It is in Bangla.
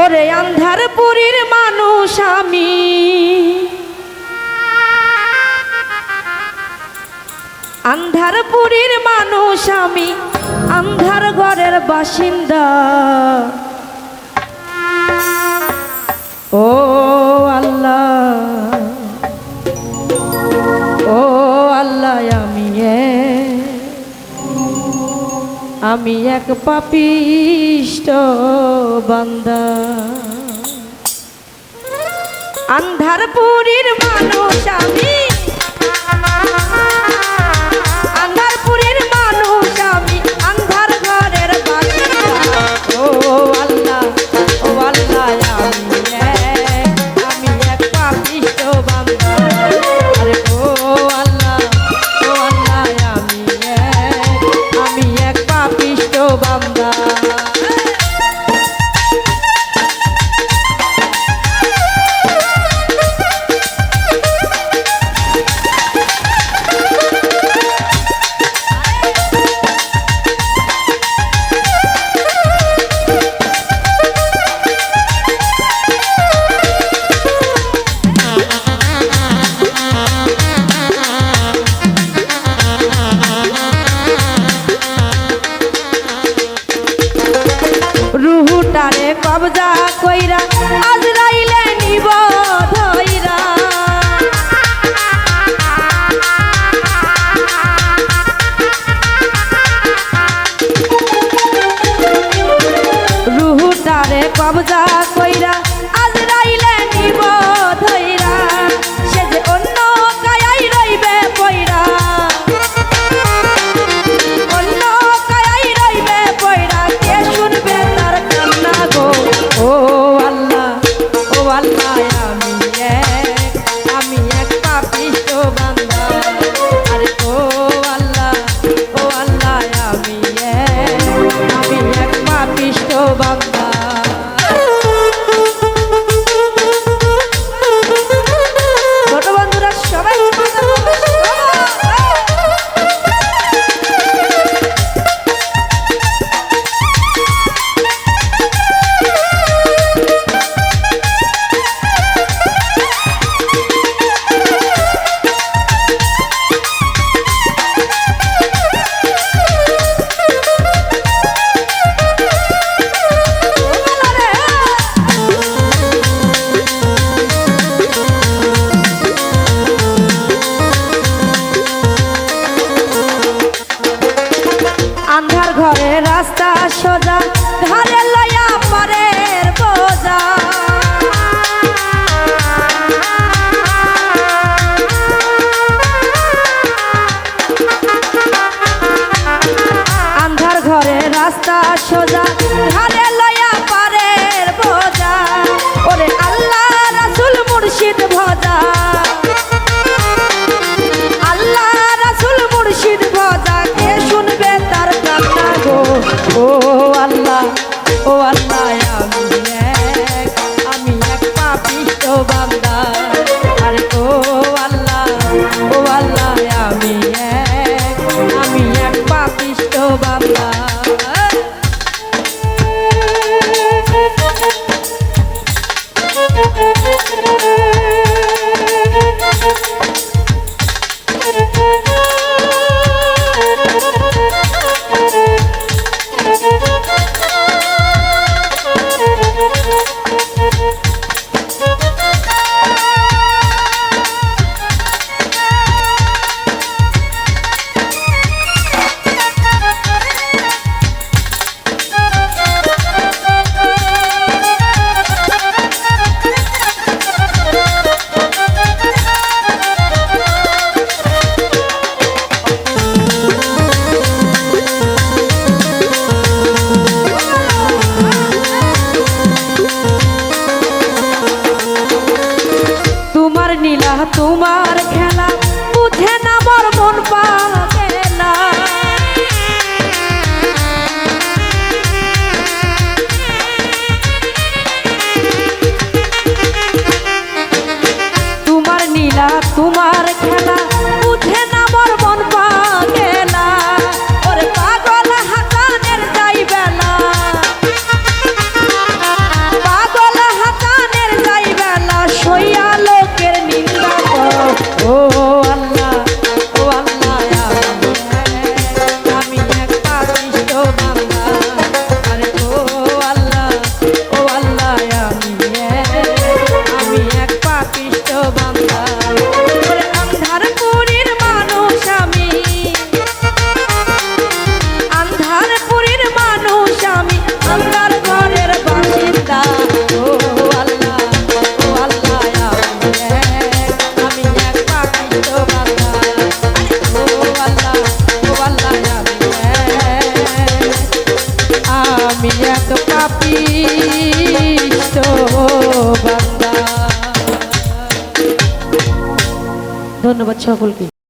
ওরে আন্ধারপুরীর মানুষ আমি। আন্ধারপুরীর মানুষ আমি আন্ধার ঘরের বাসিন্দা। ও আল্লাহ। আমি এক পাপিষ্ট বান্দা। আন্ধারপুরীর মানুষ আমি। কবজা ঘরে রাস্তা সোজা ধারে ইষ্ট বাবা। তোমার খেলা বুঝে না মর মন পা ধন্যবাদ সকলকে।